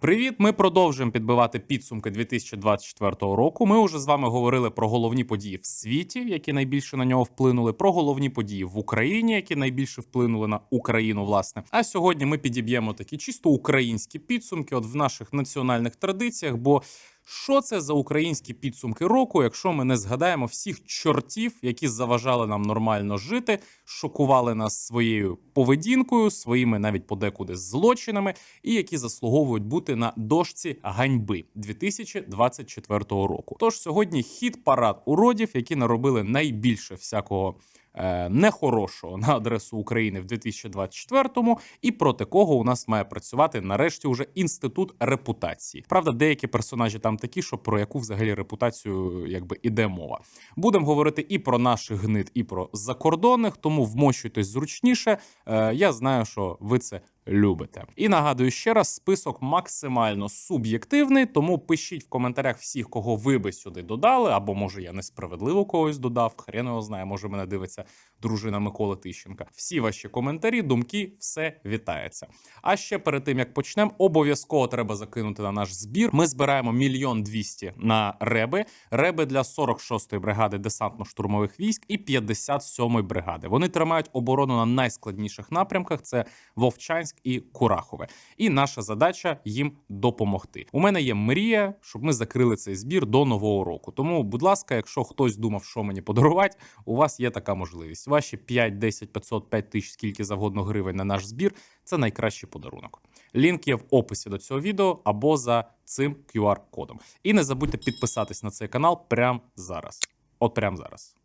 Привіт! Ми продовжуємо підбивати підсумки 2024 року. Ми вже з вами говорили про головні події в світі, які найбільше на нього вплинули, про головні події в Україні, які найбільше вплинули на Україну. Власне, а сьогодні ми підіб'ємо такі чисто українські підсумки, от в наших національних традиціях. Бо що це за українські підсумки року, якщо ми не згадаємо всіх чортів, які заважали нам нормально жити, шокували нас своєю поведінкою, своїми навіть подекуди злочинами, і які заслуговують бути на дошці ганьби 2024 року. Тож сьогодні хід парад уродів, які наробили найбільше всякого. Е, Нехорошого на адресу України в 2024-му, і проти кого у нас має працювати нарешті уже інститут репутації. Правда, деякі персонажі там такі, що про яку взагалі репутацію якби іде мова. Будемо говорити і про наших гнид, і про закордонних, тому вмощуйтесь зручніше. Е, Я знаю, що ви це любите. І нагадую ще раз: список максимально суб'єктивний, тому пишіть в коментарях всіх, кого ви би сюди додали, або може я несправедливо когось додав. Хрен його знає, може мене дивиться дружина Миколи Тищенка. Всі ваші коментарі, думки, все вітається. А ще перед тим як почнемо, обов'язково треба закинути на наш збір. Ми збираємо мільйон двісті на реби. Реби для 46-ї бригади десантно-штурмових військ і 57-ї бригади. Вони тримають оборону на найскладніших напрямках: це Вовчанськ і Курахове. І наша задача їм допомогти. У мене є мрія, щоб ми закрили цей збір до нового року. Тому, будь ласка, якщо хтось думав, що мені подарувати, у вас є така можливість. Ваші 5, 10, 500, 5 тисяч, скільки завгодно гривень на наш збір це найкращий подарунок. Лінк є в описі до цього відео або за цим QR-кодом. І не забудьте підписатись на цей канал прямо зараз. От прямо зараз.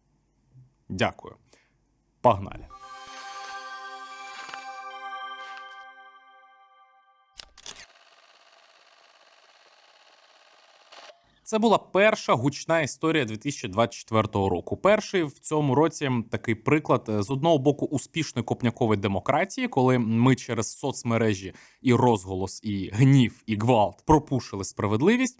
Дякую. Погнали. Це була перша гучна історія 2024 року. Перший в цьому році такий приклад е, з одного боку успішної копнякової демократії, коли ми через соцмережі і розголос, і гнів, і гвалт пропушили справедливість.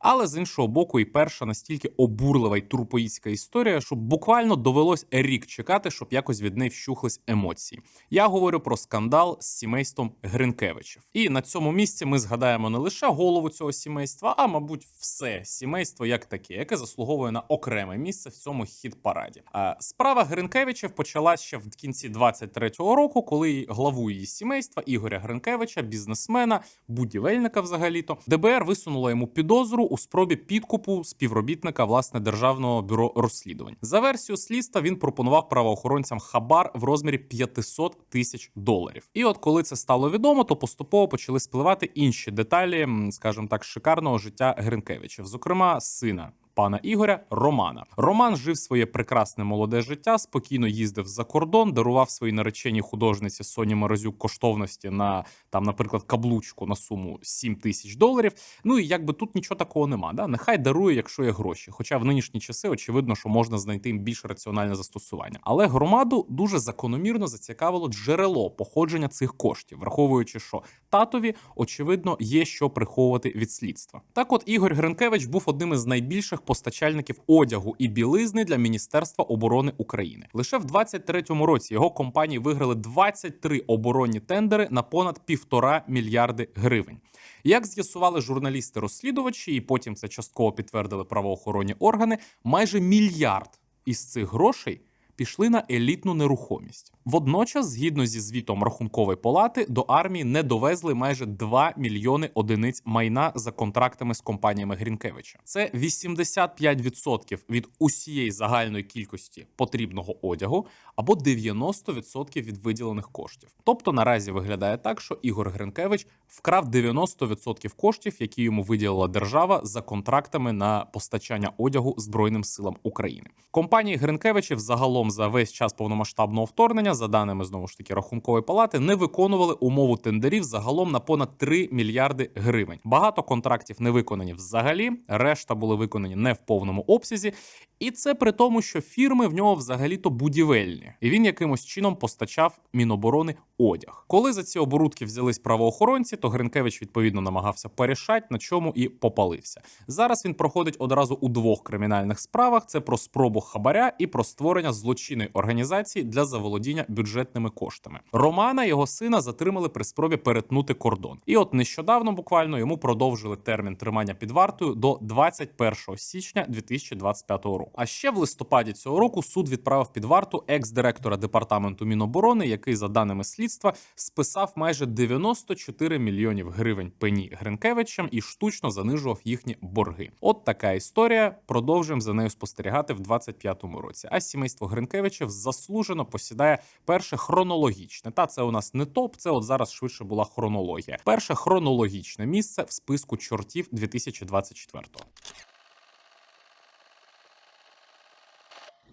Але з іншого боку, і перша настільки обурлива й турпоїцька історія, що буквально довелось рік чекати, щоб якось від неї вщухлись емоції. Я говорю про скандал з сімейством Гринкевичів. І на цьому місці ми згадаємо не лише голову цього сімейства, а мабуть, все сімейство як таке, яке заслуговує на окреме місце в цьому хіт параді. Справа Гринкевичів почалась ще в кінці 23-го року, коли главу її сімейства Ігоря Гринкевича, бізнесмена, будівельника, взагалі-то ДБР висунуло йому підозру у спробі підкупу співробітника власне державного бюро розслідувань. За версією слідства він пропонував правоохоронцям хабар в розмірі 500 тисяч доларів. І от коли це стало відомо, то поступово почали спливати інші деталі, скажімо так, шикарного життя Гринкевичів, зокрема сина. Пана Ігоря Романа Роман жив своє прекрасне молоде життя, спокійно їздив за кордон, дарував своїй нареченій художниці Соні Морозюк коштовності на там, наприклад, каблучку на суму 7 тисяч доларів. Ну і якби тут нічого такого нема. Да? Нехай дарує, якщо є гроші. Хоча в нинішні часи очевидно, що можна знайти більш раціональне застосування. Але громаду дуже закономірно зацікавило джерело походження цих коштів, враховуючи, що татові очевидно є що приховувати від слідства. Так, от Ігор Гринкевич був одним із найбільших постачальників одягу і білизни для Міністерства оборони України. Лише в 23-му році його компанії виграли 23 оборонні тендери на понад півтора мільярди гривень. Як з'ясували журналісти-розслідувачі, і потім це частково підтвердили правоохоронні органи, майже мільярд із цих грошей пішли на елітну нерухомість. Водночас, згідно зі звітом рахункової палати, до армії не довезли майже 2 мільйони одиниць майна за контрактами з компаніями Грінкевича. Це 85% від усієї загальної кількості потрібного одягу або 90% від виділених коштів. Тобто наразі виглядає так, що Ігор Гринкевич вкрав 90% коштів, які йому виділила держава за контрактами на постачання одягу Збройним силам України. Компанії Гринкевичів загалом за весь час повномасштабного вторгнення, за даними знову ж таки рахункової палати, не виконували умову тендерів загалом на понад 3 мільярди гривень. Багато контрактів не виконані взагалі, решта були виконані не в повному обсязі. І це при тому, що фірми в нього взагалі-то будівельні, і він якимось чином постачав Міноборони одяг. Коли за ці оборудки взялись правоохоронці, то Гринкевич відповідно намагався порішати, на чому і попалився. Зараз він проходить одразу у двох кримінальних справах: це про спробу хабаря і про створення злочинного злочинної організації для заволодіння бюджетними коштами. Романа його сина затримали при спробі перетнути кордон. І от нещодавно буквально йому продовжили термін тримання під вартою до 21 січня 2025 року. А ще в листопаді цього року суд відправив під варту екс-директора департаменту Міноборони, який, за даними слідства, списав майже 94 мільйонів гривень пені Гринкевичам і штучно занижував їхні борги. От така історія. Продовжуємо за нею спостерігати в 25-му році. А сімейство Гринкевичів заслужено посідає перше хронологічне. Та це у нас не топ, це от зараз швидше була хронологія. Перше хронологічне місце в списку чортів 2024-го.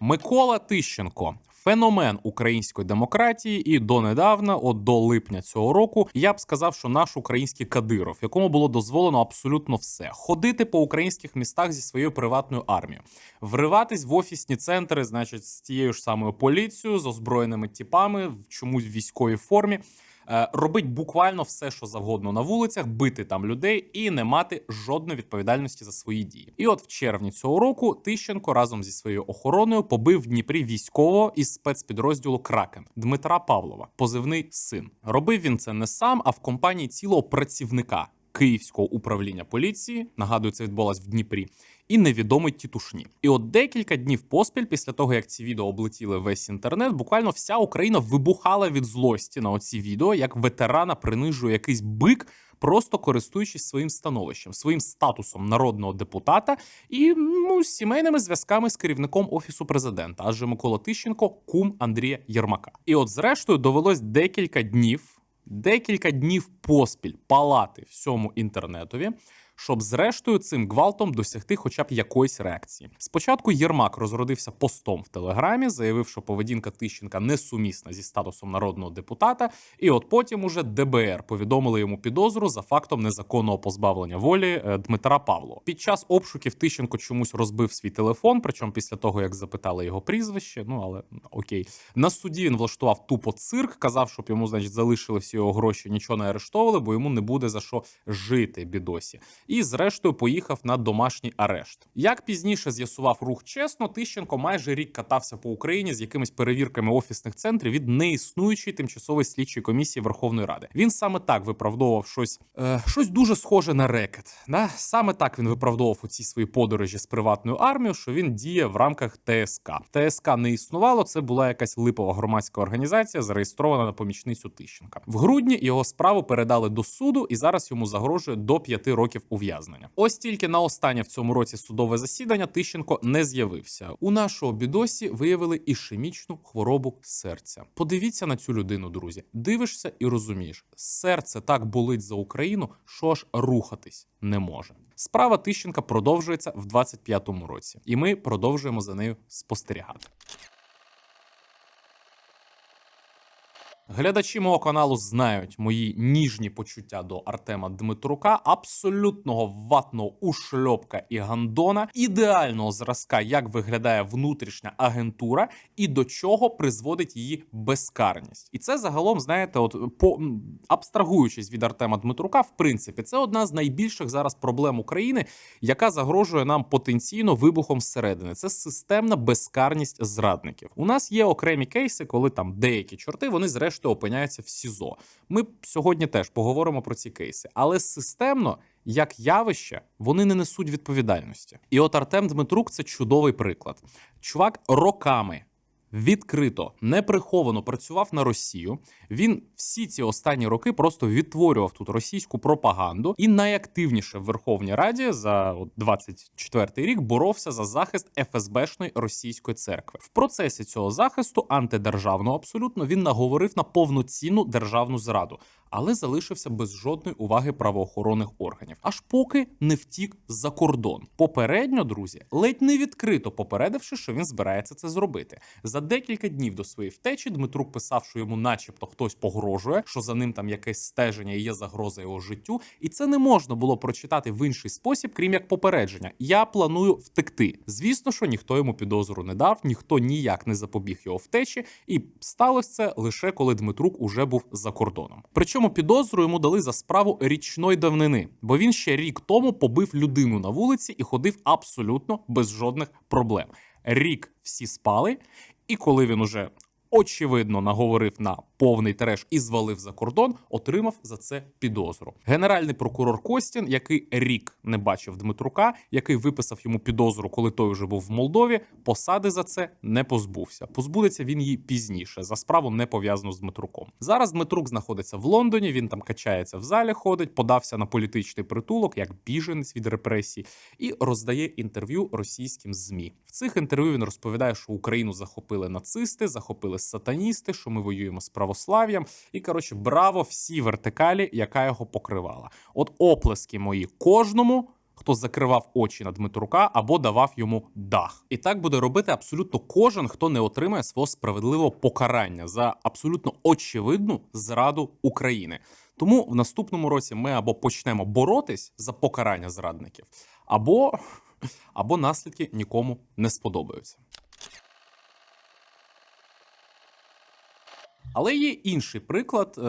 Микола Тищенко. Феномен української демократії, і донедавна, от до липня цього року, я б сказав, що наш український кадиров, якому було дозволено абсолютно все: ходити по українських містах зі своєю приватною армією, вриватись в офісні центри, значить, з тією ж самою поліцією, з озброєними тіпами, в чомусь військовій формі. Е, робить буквально все, що завгодно на вулицях, бити там людей і не мати жодної відповідальності за свої дії. І от в червні цього року Тищенко разом зі своєю охороною побив в Дніпрі військового із спецпідрозділу Кракен Дмитра Павлова, позивний син. Робив він це не сам, а в компанії цілого працівника. Київського управління поліції нагадую, це відбулось в Дніпрі, і невідомий тітушні. І от декілька днів поспіль, після того як ці відео облетіли весь інтернет, буквально вся Україна вибухала від злості на оці відео, як ветерана принижує якийсь бик. Просто користуючись своїм становищем, своїм статусом народного депутата і ну сімейними зв'язками з керівником офісу президента, адже Микола Тищенко кум Андрія Єрмака. І от, зрештою, довелось декілька днів, декілька днів поспіль палати всьому інтернетові щоб зрештою цим гвалтом досягти хоча б якоїсь реакції. Спочатку Єрмак розродився постом в телеграмі, заявив, що поведінка Тищенка несумісна зі статусом народного депутата, і от потім уже ДБР повідомили йому підозру за фактом незаконного позбавлення волі е, Дмитра Павлова. Під час обшуків Тищенко чомусь розбив свій телефон, причому після того як запитали його прізвище. Ну але окей, на суді він влаштував тупо цирк, казав, щоб йому значить залишили всі його гроші, нічого не арештовували, бо йому не буде за що жити бідосі і, зрештою, поїхав на домашній арешт. Як пізніше з'ясував рух чесно, Тищенко майже рік катався по Україні з якимись перевірками офісних центрів від неіснуючої тимчасової слідчої комісії Верховної Ради. Він саме так виправдовував щось, е, щось дуже схоже на рекет. Да? Саме так він виправдовував у ці свої подорожі з приватною армією, що він діє в рамках ТСК. ТСК не існувало. Це була якась липова громадська організація, зареєстрована на помічницю Тищенка. В грудні його справу передали до суду, і зараз йому загрожує до п'яти років ув'язнення ув'язнення. Ось тільки на останнє в цьому році судове засідання Тищенко не з'явився. У нашого бідосі виявили ішемічну хворобу серця. Подивіться на цю людину, друзі. Дивишся і розумієш, серце так болить за Україну, що аж рухатись не може. Справа Тищенка продовжується в 25-му році, і ми продовжуємо за нею спостерігати. Глядачі мого каналу знають мої ніжні почуття до Артема Дмитрука, абсолютного ватного ушльопка і гандона, ідеального зразка, як виглядає внутрішня агентура і до чого призводить її безкарність. І це загалом, знаєте, от по абстрагуючись від Артема Дмитрука, в принципі, це одна з найбільших зараз проблем України, яка загрожує нам потенційно вибухом зсередини. Це системна безкарність зрадників. У нас є окремі кейси, коли там деякі чорти вони зрештою зрештою опиняються в СІЗО. Ми сьогодні теж поговоримо про ці кейси, але системно. Як явище, вони не несуть відповідальності. І от Артем Дмитрук це чудовий приклад. Чувак роками відкрито неприховано працював на Росію. Він всі ці останні роки просто відтворював тут російську пропаганду і найактивніше в Верховній Раді за 24-й рік боровся за захист ФСБшної російської церкви. В процесі цього захисту антидержавного абсолютно він наговорив на повноцінну державну зраду але залишився без жодної уваги правоохоронних органів, аж поки не втік за кордон. Попередньо, друзі, ледь не відкрито попередивши, що він збирається це зробити. За декілька днів до своєї втечі Дмитрук писав, що йому, начебто, хтось погрожує, що за ним там якесь стеження і є загроза його життю, і це не можна було прочитати в інший спосіб, крім як попередження. Я планую втекти. Звісно, що ніхто йому підозру не дав, ніхто ніяк не запобіг його втечі, і сталося це лише коли Дмитрук уже був за кордоном. Причому підозру йому дали за справу річної давнини, бо він ще рік тому побив людину на вулиці і ходив абсолютно без жодних проблем. Рік всі спали. І коли він уже очевидно наговорив на повний треш і звалив за кордон, отримав за це підозру. Генеральний прокурор Костін, який рік не бачив Дмитрука, який виписав йому підозру, коли той вже був в Молдові, посади за це не позбувся. Позбудеться він її пізніше за справу не пов'язану з Дмитруком. Зараз Дмитрук знаходиться в Лондоні. Він там качається в залі, ходить, подався на політичний притулок як біженець від репресій і роздає інтерв'ю російським змі. В цих інтерв'ю він розповідає, що Україну захопили нацисти, захопили сатаністи, що ми воюємо з православ'ям. І коротше, браво всі вертикалі, яка його покривала. От оплески мої кожному. Хто закривав очі на Дмитрука або давав йому дах, і так буде робити абсолютно кожен, хто не отримає свого справедливого покарання за абсолютно очевидну зраду України. Тому в наступному році ми або почнемо боротись за покарання зрадників, або, або наслідки нікому не сподобаються. Але є інший приклад е,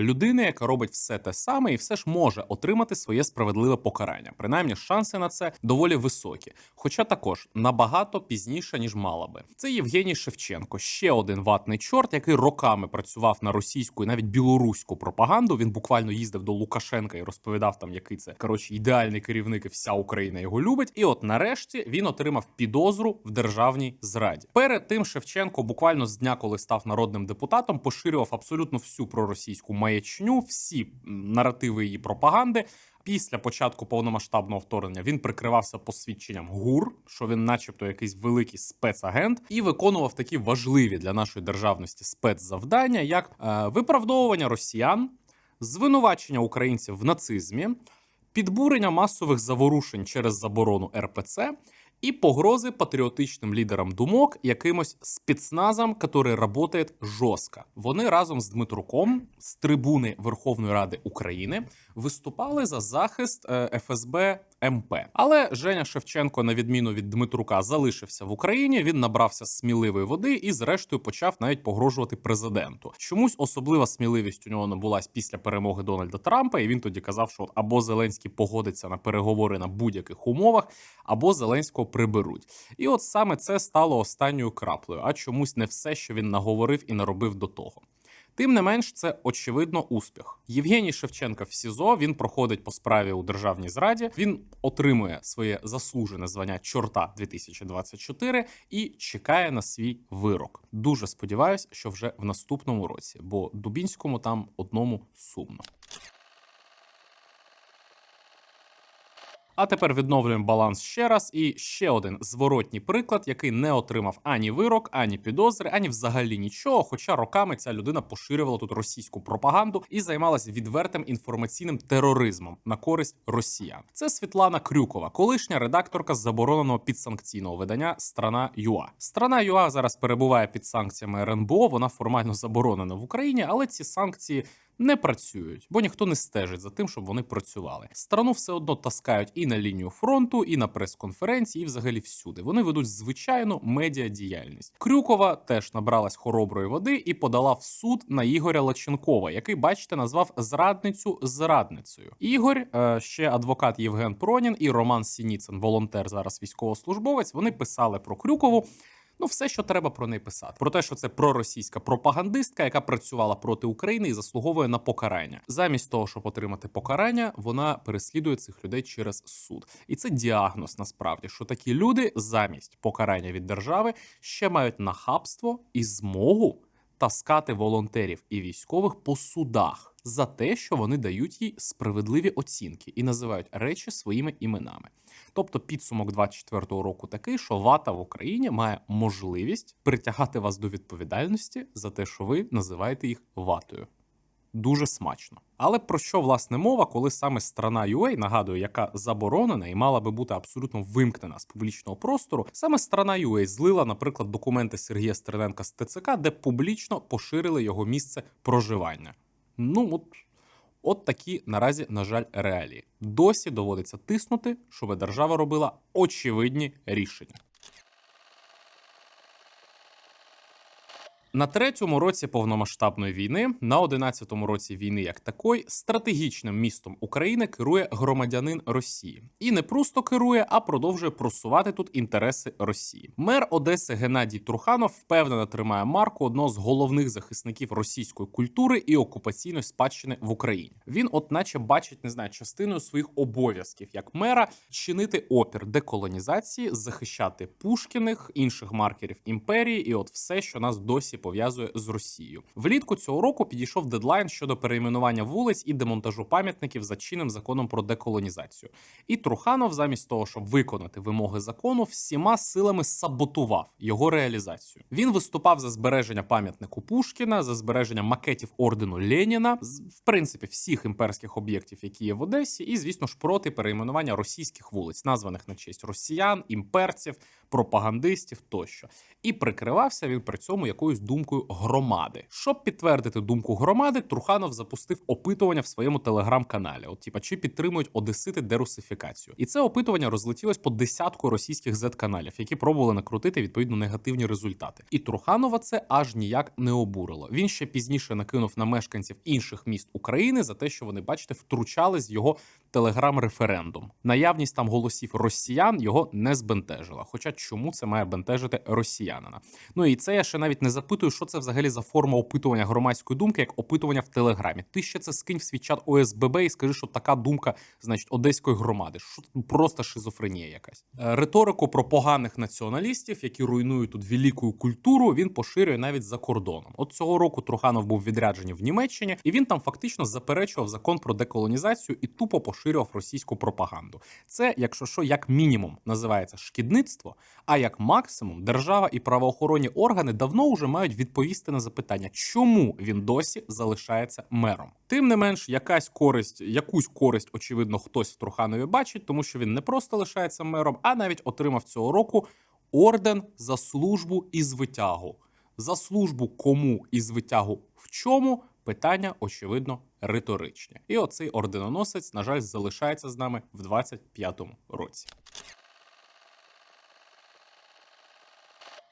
людини, яка робить все те саме і все ж може отримати своє справедливе покарання. Принаймні, шанси на це доволі високі, хоча також набагато пізніше ніж мала би. Це Євгеній Шевченко, ще один ватний чорт, який роками працював на російську і навіть білоруську пропаганду. Він буквально їздив до Лукашенка і розповідав там, який це коротше ідеальний керівник, і вся Україна його любить. І от нарешті він отримав підозру в державній зраді. Перед тим Шевченко буквально з дня, коли став народним депутатом, поширював абсолютно всю проросійську маячню, всі наративи її пропаганди. Після початку повномасштабного вторгнення він прикривався посвідченням ГУР, що він, начебто, якийсь великий спецагент, і виконував такі важливі для нашої державності спецзавдання, як е, виправдовування росіян, звинувачення українців в нацизмі, підбурення масових заворушень через заборону РПЦ і погрози патріотичним лідерам думок якимось спецназам, який працює жорстко. Вони разом з Дмитруком з трибуни Верховної Ради України виступали за захист е, ФСБ МП. Але Женя Шевченко, на відміну від Дмитрука, залишився в Україні. Він набрався сміливої води і, зрештою, почав навіть погрожувати президенту. Чомусь особлива сміливість у нього набулась після перемоги Дональда Трампа, і він тоді казав, що от або Зеленський погодиться на переговори на будь-яких умовах, або Зеленського приберуть. І от саме це стало останньою краплею, а чомусь не все, що він наговорив і наробив до того. Тим не менш, це очевидно успіх. Євгеній Шевченка в СІЗО він проходить по справі у державній зраді. Він отримує своє заслужене звання чорта 2024 і чекає на свій вирок. Дуже сподіваюся, що вже в наступному році, бо Дубінському там одному сумно. А тепер відновлюємо баланс ще раз. І ще один зворотній приклад, який не отримав ані вирок, ані підозри, ані взагалі нічого. Хоча роками ця людина поширювала тут російську пропаганду і займалася відвертим інформаційним тероризмом на користь росіян. Це Світлана Крюкова, колишня редакторка забороненого підсанкційного видання Страна ЮА. Страна ЮА зараз перебуває під санкціями РНБО. Вона формально заборонена в Україні, але ці санкції не працюють, бо ніхто не стежить за тим, щоб вони працювали. Страну все одно таскають і на лінію фронту, і на прес-конференції, і взагалі всюди. Вони ведуть звичайну медіадіяльність. Крюкова теж набралась хороброї води і подала в суд на Ігоря Лаченкова, який, бачите, назвав зрадницю зрадницею. Ігор, е, ще адвокат Євген Пронін і Роман Сініцин, волонтер зараз військовослужбовець. Вони писали про Крюкову. Ну, все, що треба про неї писати, про те, що це проросійська пропагандистка, яка працювала проти України і заслуговує на покарання. Замість того, щоб отримати покарання, вона переслідує цих людей через суд, і це діагноз насправді, що такі люди замість покарання від держави ще мають нахабство і змогу таскати волонтерів і військових по судах за те, що вони дають їй справедливі оцінки і називають речі своїми іменами. Тобто підсумок 24-го року такий, що вата в Україні має можливість притягати вас до відповідальності за те, що ви називаєте їх ватою. Дуже смачно. Але про що власне мова, коли саме страна UA, нагадую, яка заборонена і мала би бути абсолютно вимкнена з публічного простору, саме страна UA злила, наприклад, документи Сергія Стерненка з ТЦК, де публічно поширили його місце проживання. Ну от От такі наразі, на жаль, реалії. Досі доводиться тиснути, щоб держава робила очевидні рішення. На третьому році повномасштабної війни, на одинадцятому році війни, як такої, стратегічним містом України керує громадянин Росії і не просто керує, а продовжує просувати тут інтереси Росії. Мер Одеси Геннадій Труханов впевнено тримає марку одного з головних захисників російської культури і окупаційної спадщини в Україні. Він, от, наче, бачить, не знаю, частиною своїх обов'язків як мера чинити опір деколонізації, захищати Пушкіних, інших маркерів імперії, і от все, що нас досі пов'язує з Росією. Влітку цього року підійшов дедлайн щодо перейменування вулиць і демонтажу пам'ятників за чинним законом про деколонізацію. І Труханов, замість того, щоб виконати вимоги закону, всіма силами саботував його реалізацію. Він виступав за збереження пам'ятнику Пушкіна, за збереження макетів ордену Леніна, в принципі, всіх імперських об'єктів, які є в Одесі, і звісно ж проти перейменування російських вулиць, названих на честь росіян, імперців, пропагандистів тощо. І прикривався він при цьому якоюсь думкою громади. Щоб підтвердити думку громади, Труханов запустив опитування в своєму телеграм-каналі. От, типа, чи підтримують одесити дерусифікацію. І це опитування розлетілось по десятку російських Z-каналів, які пробували накрутити відповідно негативні результати. І Труханова це аж ніяк не обурило. Він ще пізніше накинув на мешканців інших міст України за те, що вони, бачите, втручались в його телеграм-референдум. Наявність там голосів росіян його не збентежила. Хоча чому це має бентежити росіянина? Ну і це я ще навіть не запитую, що це взагалі за форма опитування громадської думки, як опитування в телеграмі. Ти ще це скинь в свій чат ОСББ і скажи, що така думка, значить, одеської громади. Що просто шизофренія якась. Е, Риторику про поганих націоналістів, які руйнують тут велику культуру, він поширює навіть за кордоном. От цього року Труханов був відряджений в Німеччині, і він там фактично заперечував закон про деколонізацію і тупо поширював російську пропаганду. Це, якщо що, як мінімум називається шкідництво, а як максимум держава і правоохоронні органи давно вже мають відповісти на запитання, чому він досі залишається мером. Тим не менш, якась користь, якусь користь, очевидно, хтось в Труханові бачить, тому що він не просто лишається мером, а навіть отримав цього року орден за службу і звитягу. За службу кому і звитягу в чому питання, очевидно, риторичні. І оцей орденоносець, на жаль, залишається з нами в 25-му році.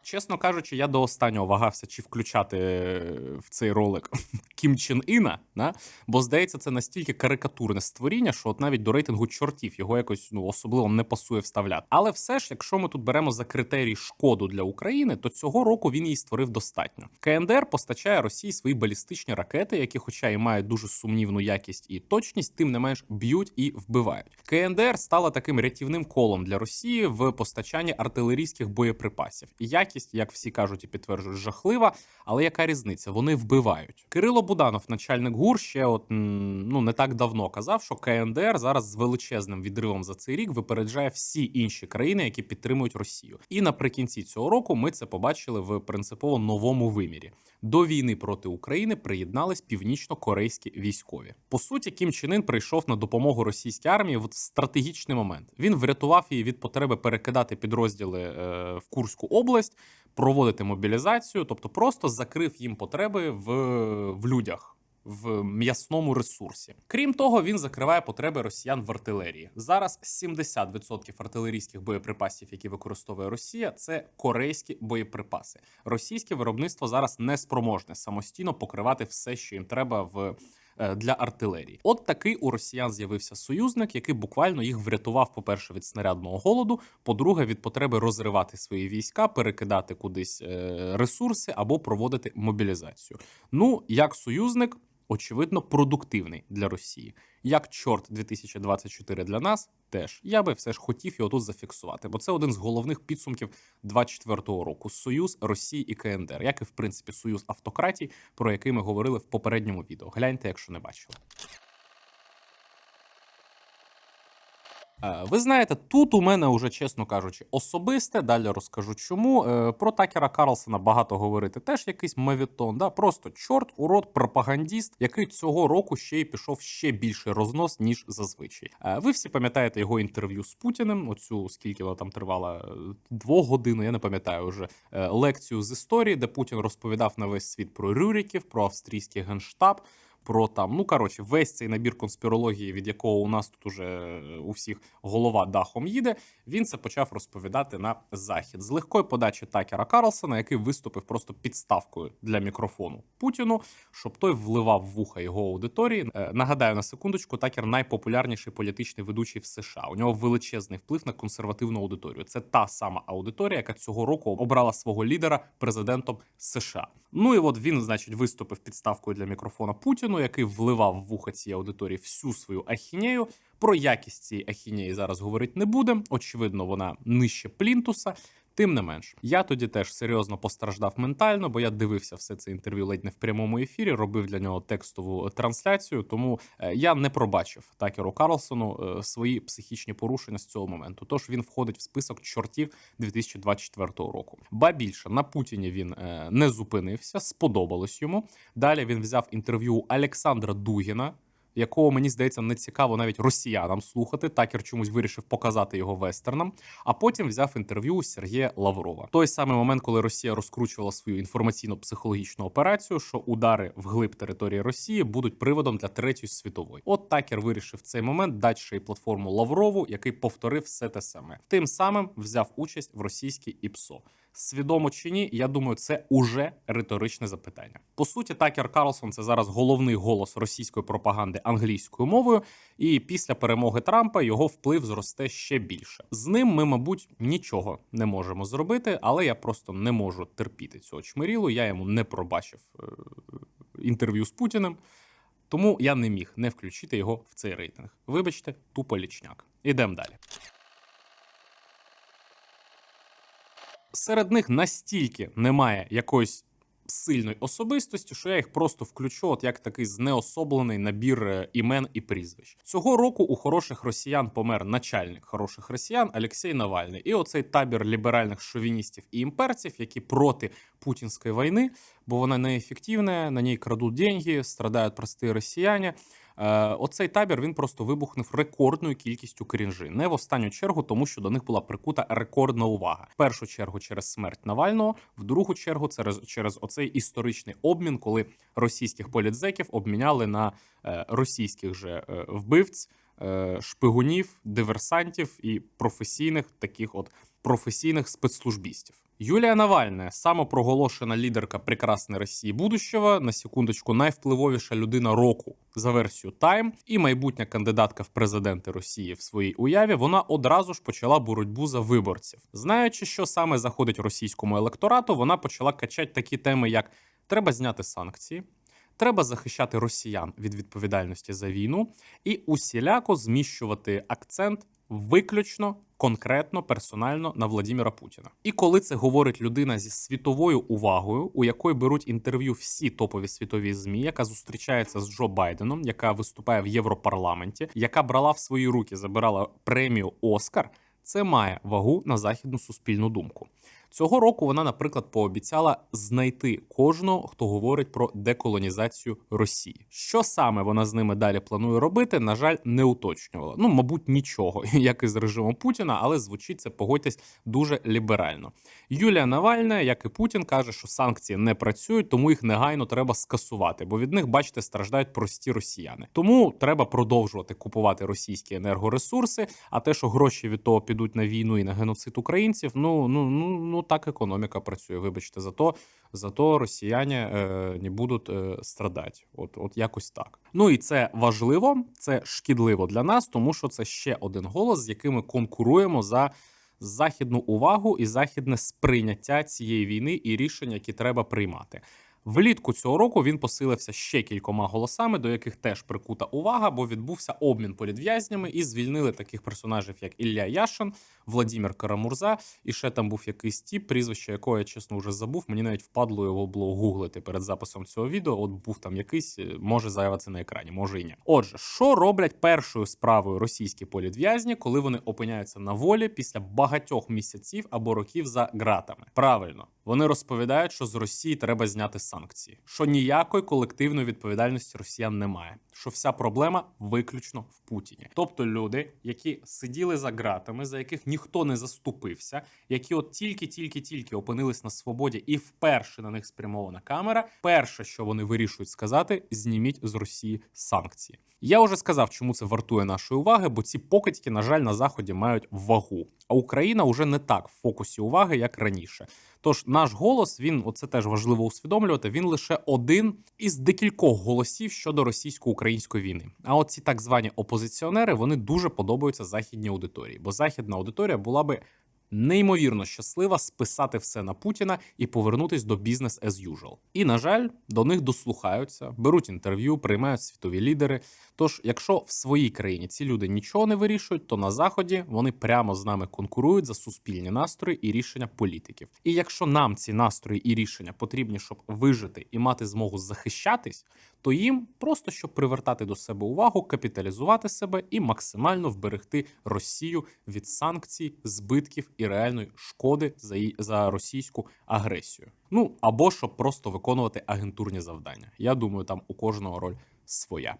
Чесно кажучи, я до останнього вагався, чи включати е, в цей ролик Кім Чен Іна, да? бо здається, це настільки карикатурне створіння, що от навіть до рейтингу чортів його якось ну особливо не пасує вставляти. Але все ж, якщо ми тут беремо за критерій шкоду для України, то цього року він її створив достатньо. КНДР постачає Росії свої балістичні ракети, які, хоча і мають дуже сумнівну якість і точність, тим не менш б'ють і вбивають. КНДР стала таким рятівним колом для Росії в постачанні артилерійських боєприпасів. І якість, як всі кажуть і підтверджують, жахлива. Але яка різниця? Вони вбивають. Кирило Буданов, начальник ГУР, ще от ну не так давно казав, що КНДР зараз з величезним відривом за цей рік випереджає всі інші країни, які підтримують Росію. І наприкінці цього року ми це побачили в принципово новому вимірі. До війни проти України приєднались північно-корейські військові. По суті, Кім Чен Ін прийшов на допомогу російській армії в стратегічний момент. Він врятував її від потреби перекидати підрозділи е, в Курську область, проводити мобілізацію, тобто просто закрив їм потреби в, в людях. В м'ясному ресурсі, крім того, він закриває потреби росіян в артилерії. Зараз 70% артилерійських боєприпасів, які використовує Росія, це корейські боєприпаси. Російське виробництво зараз не спроможне самостійно покривати все, що їм треба в. Е, Для артилерії, от такий у росіян з'явився союзник, який буквально їх врятував, по-перше, від снарядного голоду, по-друге, від потреби розривати свої війська, перекидати кудись е, ресурси або проводити мобілізацію. Ну, як союзник, очевидно, продуктивний для Росії. Як чорт 2024 для нас, теж я би все ж хотів його тут зафіксувати, бо це один з головних підсумків 24-го року: Союз Росії і КНДР, як і в принципі Союз автократій, про який ми говорили в попередньому відео. Гляньте, якщо не бачили. Е, Ви знаєте, тут у мене уже, чесно кажучи, особисте. Далі розкажу чому. Е, Про Такера Карлсона багато говорити. Теж якийсь мавітон, да? просто чорт, урод, пропагандіст, який цього року ще й пішов ще більший рознос, ніж зазвичай. Е, Ви всі пам'ятаєте його інтерв'ю з Путіним. Оцю скільки вона там тривала е, двох годин, я не пам'ятаю вже е, лекцію з історії, де Путін розповідав на весь світ про Рюріків, про австрійський генштаб про там, ну коротше, весь цей набір конспірології, від якого у нас тут уже е, у всіх голова дахом їде. Він це почав розповідати на захід з легкої подачі Такера Карлсона, який виступив просто підставкою для мікрофону Путіну, щоб той вливав вуха його аудиторії. Е, Нагадаю на секундочку, Такер найпопулярніший політичний ведучий в США. У нього величезний вплив на консервативну аудиторію. Це та сама аудиторія, яка цього року обрала свого лідера президентом США. Ну і от він, значить, виступив підставкою для мікрофона Путіну, який вливав в вуха цієї аудиторії всю свою ахінею. Про якість цієї ахінеї зараз говорити не будемо. Очевидно, вона нижче плінтуса. Тим не менш, я тоді теж серйозно постраждав ментально, бо я дивився все це інтерв'ю ледь не в прямому ефірі, робив для нього текстову трансляцію. Тому е, я не пробачив Такеру Карлсону е, свої психічні порушення з цього моменту. Тож він входить в список чортів 2024 року. Ба більше на Путіні він е, не зупинився, сподобалось йому. Далі він взяв інтерв'ю Олександра Дугіна. Якого мені здається не цікаво навіть росіянам слухати. Такер чомусь вирішив показати його вестернам, а потім взяв інтерв'ю у Сергія Лаврова. Той самий момент, коли Росія розкручувала свою інформаційно-психологічну операцію, що удари вглиб території Росії будуть приводом для третьої світової. От Такер вирішив цей момент дати ще й платформу Лаврову, який повторив все те саме. Тим самим взяв участь в російській ІПСО. Свідомо чи ні, я думаю, це уже риторичне запитання. По суті, Такер Карлсон це зараз головний голос російської пропаганди англійською мовою, і після перемоги Трампа його вплив зросте ще більше. З ним ми, мабуть, нічого не можемо зробити, але я просто не можу терпіти цього чмирілу. Я йому не пробачив е- інтерв'ю з Путіним. Тому я не міг не включити його в цей рейтинг. Вибачте, тупо лічняк. Ідемо далі. Серед них настільки немає якоїсь сильної особистості, що я їх просто включу, от як такий знеособлений набір е, імен і прізвищ. Цього року у хороших росіян помер начальник хороших росіян Олексій Навальний. І оцей табір ліберальних шовіністів і імперців, які проти путінської війни, бо вона неефективна, на ній крадуть деньги, страдають прості росіяни. Е, Оцей табір він просто вибухнув рекордною кількістю крінжи. Не в останню чергу, тому що до них була прикута рекордна увага. В першу чергу через смерть Навального, в другу чергу через, через оцей історичний обмін, коли російських політзеків обміняли на е, російських же е, вбивць, шпигунів, диверсантів і професійних таких от професійних спецслужбістів. Юлія Навальна, самопроголошена лідерка прекрасної Росії будущого, на секундочку, найвпливовіша людина року за версією Time і майбутня кандидатка в президенти Росії в своїй уяві. Вона одразу ж почала боротьбу за виборців. Знаючи, що саме заходить російському електорату, вона почала качати такі теми, як треба зняти санкції. Треба захищати росіян від відповідальності за війну і усіляко зміщувати акцент виключно конкретно персонально на Владіміра Путіна. І коли це говорить людина зі світовою увагою, у якої беруть інтерв'ю всі топові світові змі, яка зустрічається з Джо Байденом, яка виступає в Європарламенті, яка брала в свої руки, забирала премію Оскар. Це має вагу на західну суспільну думку. Цього року вона, наприклад, пообіцяла знайти кожного, хто говорить про деколонізацію Росії. Що саме вона з ними далі планує робити? На жаль, не уточнювала. Ну, мабуть, нічого, як і з режимом Путіна, але звучить це, погодьтесь, дуже ліберально. Юлія Навальна, як і Путін, каже, що санкції не працюють, тому їх негайно треба скасувати, бо від них, бачите, страждають прості росіяни. Тому треба продовжувати купувати російські енергоресурси. А те, що гроші від того підуть на війну і на геноцид українців, ну ну ну так економіка працює. Вибачте, зато зато росіяни е, не будуть е, страдати. От, от якось так. Ну і це важливо, це шкідливо для нас, тому що це ще один голос, з яким ми конкуруємо за. Західну увагу і західне сприйняття цієї війни і рішення, які треба приймати. Влітку цього року він посилився ще кількома голосами, до яких теж прикута увага, бо відбувся обмін політв'язнями і звільнили таких персонажів, як Ілля Яшин, Владимир Карамурза, і ще там був якийсь тіп, прізвище якого я чесно вже забув. Мені навіть впадло його було гуглити перед записом цього відео. От був там якийсь, е, може з'явитися на екрані, може і ні. Отже, що роблять першою справою російські політв'язні, коли вони опиняються на волі після багатьох місяців або років за ґратами? Правильно Вони розповідають, що з Росії треба зняти санкції, що ніякої колективної відповідальності росіян немає, що вся проблема виключно в Путіні. Тобто люди, які сиділи за ґратами, за яких ніхто не заступився, які от тільки, тільки, тільки опинились на свободі, і вперше на них спрямована камера. Перше, що вони вирішують сказати, зніміть з Росії санкції. Я вже сказав, чому це вартує нашої уваги, бо ці покидьки, на жаль, на заході мають вагу. А Україна вже не так в фокусі уваги, як раніше. Тож наш голос він оце теж важливо усвідомлювати. Він лише один із декількох голосів щодо російсько-української війни. А от ці так звані опозиціонери вони дуже подобаються західній аудиторії, бо західна аудиторія була би неймовірно щаслива списати все на Путіна і повернутись до бізнес as usual. І на жаль, до них дослухаються, беруть інтерв'ю, приймають світові лідери. Тож, якщо в своїй країні ці люди нічого не вирішують, то на заході вони прямо з нами конкурують за суспільні настрої і рішення політиків. І якщо нам ці настрої і рішення потрібні, щоб вижити і мати змогу захищатись, то їм просто щоб привертати до себе увагу, капіталізувати себе і максимально вберегти Росію від санкцій, збитків і реальної шкоди за її за російську агресію. Ну або щоб просто виконувати агентурні завдання. Я думаю, там у кожного роль своя.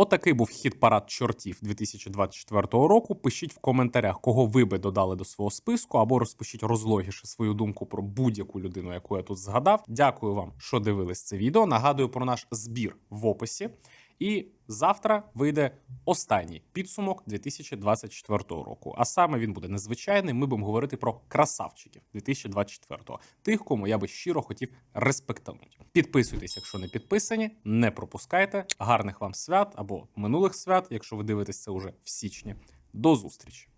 Отакий був хід парад чортів 2024 року. Пишіть в коментарях, кого ви би додали до свого списку, або розпишіть розлогіше свою думку про будь-яку людину, яку я тут згадав. Дякую вам, що дивились це відео. Нагадую про наш збір в описі. І завтра вийде останній підсумок 2024 року. А саме він буде незвичайний. Ми будемо говорити про красавчиків 2024-го. Тих, кому я би щиро хотів респектанути. Підписуйтесь, якщо не підписані, не пропускайте. Гарних вам свят або минулих свят, якщо ви дивитесь це уже в січні. До зустрічі!